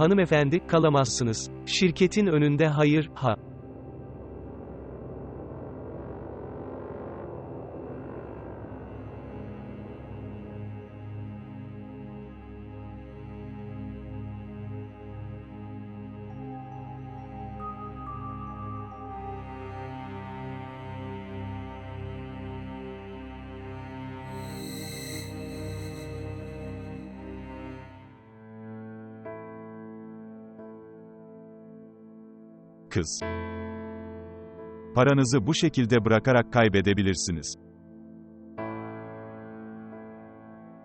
Hanımefendi, kalamazsınız. Şirketin önünde hayır, ha. Kız. Paranızı bu şekilde bırakarak kaybedebilirsiniz.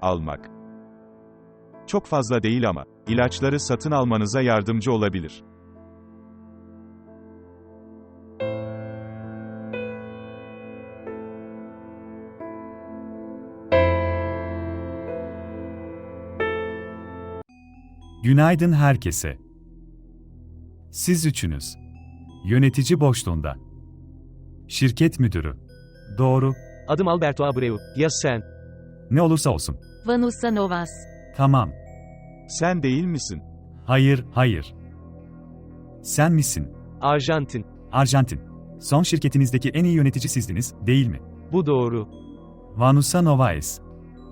Almak. Çok fazla değil ama, ilaçları satın almanıza yardımcı olabilir. Günaydın herkese. Siz üçünüz. Yönetici boşluğunda. Şirket müdürü. Doğru. Adım Alberto Abreu. Ya sen? Ne olursa olsun. Vanusa Novas. Tamam. Sen değil misin? Hayır, hayır. Sen misin? Arjantin. Arjantin. Son şirketinizdeki en iyi yönetici sizdiniz, değil mi? Bu doğru. Vanusa Novaes.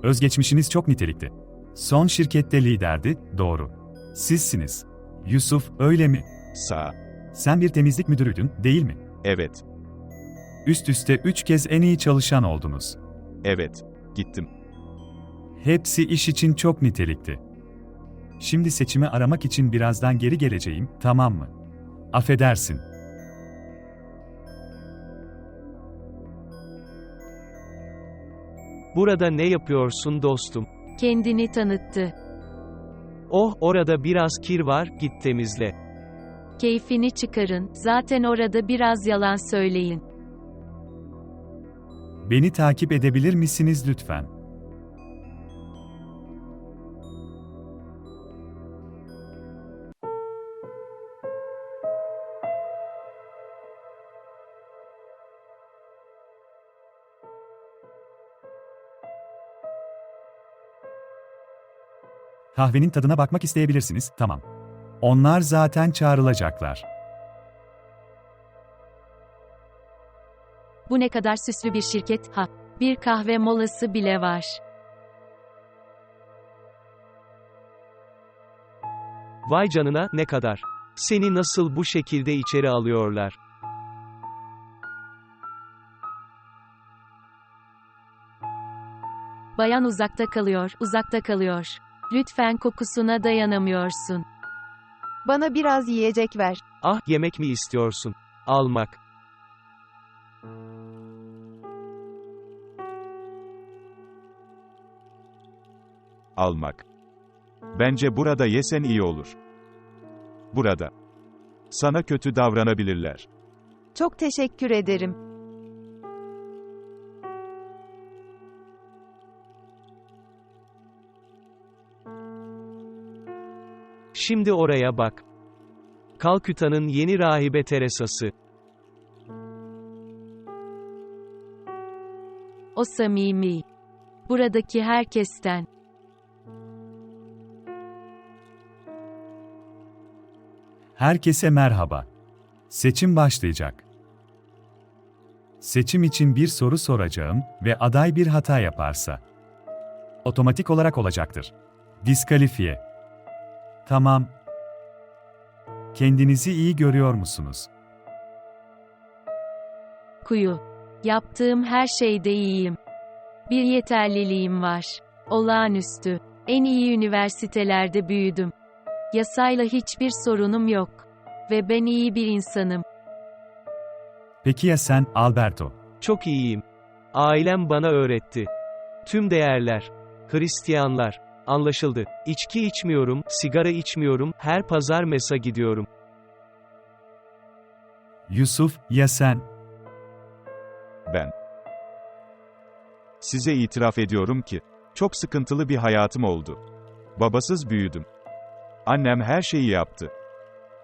Özgeçmişiniz çok nitelikli. Son şirkette liderdi, doğru. Sizsiniz. Yusuf, öyle mi? Sağ. Sen bir temizlik müdürüydün, değil mi? Evet. Üst üste üç kez en iyi çalışan oldunuz. Evet. Gittim. Hepsi iş için çok nitelikli. Şimdi seçimi aramak için birazdan geri geleceğim, tamam mı? Affedersin. Burada ne yapıyorsun dostum? Kendini tanıttı. Oh, orada biraz kir var, git temizle. Keyfini çıkarın. Zaten orada biraz yalan söyleyin. Beni takip edebilir misiniz lütfen? Kahvenin tadına bakmak isteyebilirsiniz, tamam. Onlar zaten çağrılacaklar. Bu ne kadar süslü bir şirket, ha. Bir kahve molası bile var. Vay canına, ne kadar. Seni nasıl bu şekilde içeri alıyorlar? Bayan uzakta kalıyor, uzakta kalıyor. Lütfen kokusuna dayanamıyorsun. Bana biraz yiyecek ver. Ah, yemek mi istiyorsun? Almak. Almak. Bence burada yesen iyi olur. Burada. Sana kötü davranabilirler. Çok teşekkür ederim. Şimdi oraya bak. Kalküta'nın yeni rahibe Teresası. O samimi. Buradaki herkesten. Herkese merhaba. Seçim başlayacak. Seçim için bir soru soracağım ve aday bir hata yaparsa otomatik olarak olacaktır. Diskalifiye. Tamam. Kendinizi iyi görüyor musunuz? Kuyu. Yaptığım her şeyde iyiyim. Bir yeterliliğim var. Olağanüstü. En iyi üniversitelerde büyüdüm. Yasayla hiçbir sorunum yok. Ve ben iyi bir insanım. Peki ya sen, Alberto? Çok iyiyim. Ailem bana öğretti. Tüm değerler. Hristiyanlar. Anlaşıldı. İçki içmiyorum, sigara içmiyorum, her pazar mesa gidiyorum. Yusuf, ya sen? Ben. Size itiraf ediyorum ki, çok sıkıntılı bir hayatım oldu. Babasız büyüdüm. Annem her şeyi yaptı.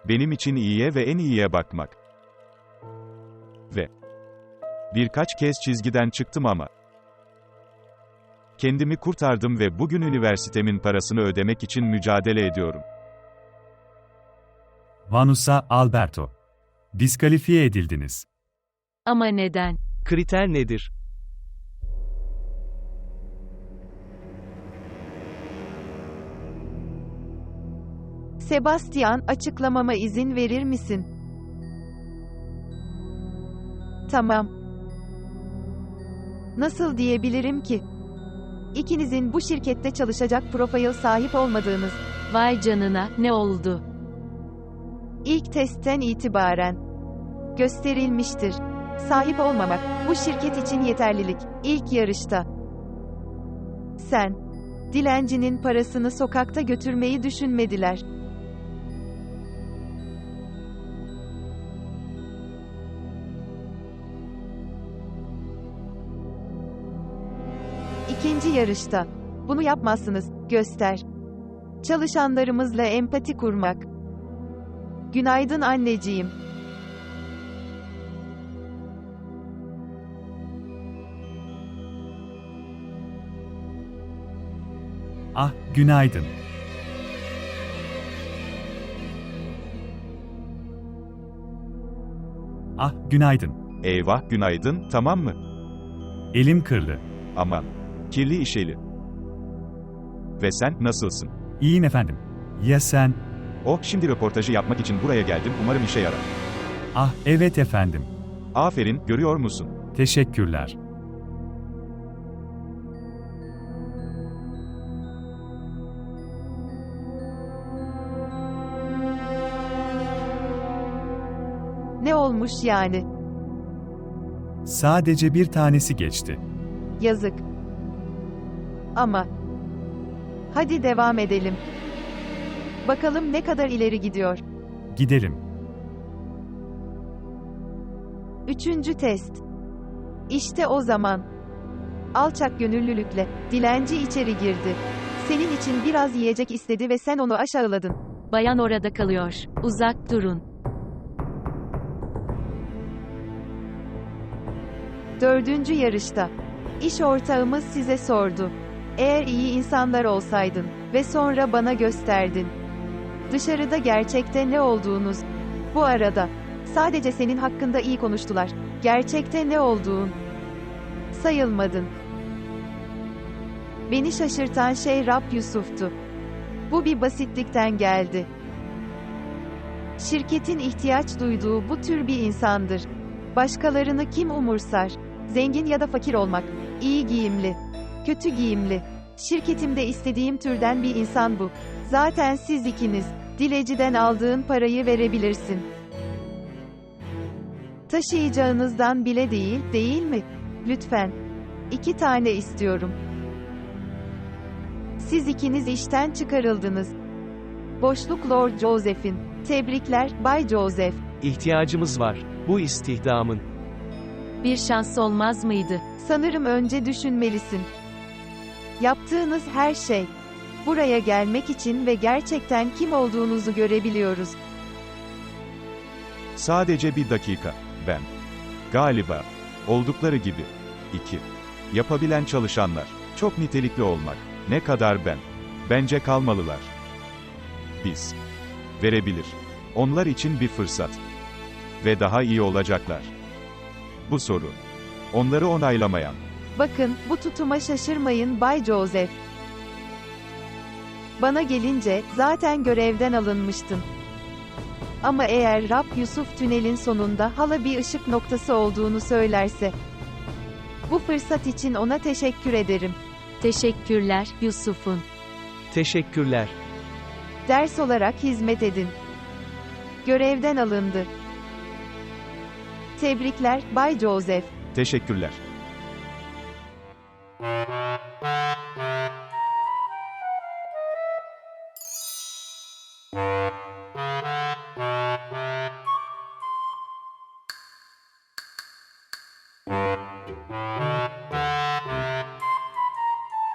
Benim için iyiye ve en iyiye bakmak. Ve birkaç kez çizgiden çıktım ama kendimi kurtardım ve bugün üniversitemin parasını ödemek için mücadele ediyorum. Vanusa Alberto. Diskalifiye edildiniz. Ama neden? Kriter nedir? Sebastian, açıklamama izin verir misin? Tamam. Nasıl diyebilirim ki? İkinizin bu şirkette çalışacak profil sahip olmadığınız, Vay canına, ne oldu? ilk testten itibaren gösterilmiştir. Sahip olmamak, bu şirket için yeterlilik, ilk yarışta. Sen, dilencinin parasını sokakta götürmeyi düşünmediler. İkinci yarışta. Bunu yapmazsınız, göster. Çalışanlarımızla empati kurmak. Günaydın anneciğim. Ah, günaydın. Ah, günaydın. Eyvah, günaydın, tamam mı? Elim kırlı. Aman. Kirli işeli. Ve sen, nasılsın? İyiyim efendim. Ya sen? Oh, şimdi röportajı yapmak için buraya geldim, umarım işe yarar. Ah, evet efendim. Aferin, görüyor musun? Teşekkürler. Ne olmuş yani? Sadece bir tanesi geçti. Yazık. Ama hadi devam edelim. Bakalım ne kadar ileri gidiyor. Gidelim. Üçüncü test. İşte o zaman. Alçak gönüllülükle dilenci içeri girdi. Senin için biraz yiyecek istedi ve sen onu aşağıladın. Bayan orada kalıyor. Uzak durun. Dördüncü yarışta. İş ortağımız size sordu. Eğer iyi insanlar olsaydın ve sonra bana gösterdin. Dışarıda gerçekte ne olduğunuz. Bu arada sadece senin hakkında iyi konuştular. Gerçekte ne olduğun. Sayılmadın. Beni şaşırtan şey Rab Yusuf'tu. Bu bir basitlikten geldi. Şirketin ihtiyaç duyduğu bu tür bir insandır. Başkalarını kim umursar? Zengin ya da fakir olmak, iyi giyimli, kötü giyimli. Şirketimde istediğim türden bir insan bu. Zaten siz ikiniz, dileciden aldığın parayı verebilirsin. Taşıyacağınızdan bile değil, değil mi? Lütfen. İki tane istiyorum. Siz ikiniz işten çıkarıldınız. Boşluk Lord Joseph'in. Tebrikler, Bay Joseph. İhtiyacımız var. Bu istihdamın. Bir şans olmaz mıydı? Sanırım önce düşünmelisin. Yaptığınız her şey. Buraya gelmek için ve gerçekten kim olduğunuzu görebiliyoruz. Sadece bir dakika, ben. Galiba. Oldukları gibi. 2. Yapabilen çalışanlar. Çok nitelikli olmak. Ne kadar ben. Bence kalmalılar. Biz. Verebilir. Onlar için bir fırsat. Ve daha iyi olacaklar. Bu soru. Onları onaylamayan. Bakın, bu tutuma şaşırmayın Bay Joseph. Bana gelince, zaten görevden alınmıştın. Ama eğer Rab Yusuf tünelin sonunda hala bir ışık noktası olduğunu söylerse, bu fırsat için ona teşekkür ederim. Teşekkürler, Yusuf'un. Teşekkürler. Ders olarak hizmet edin. Görevden alındı. Tebrikler, Bay Joseph. Teşekkürler.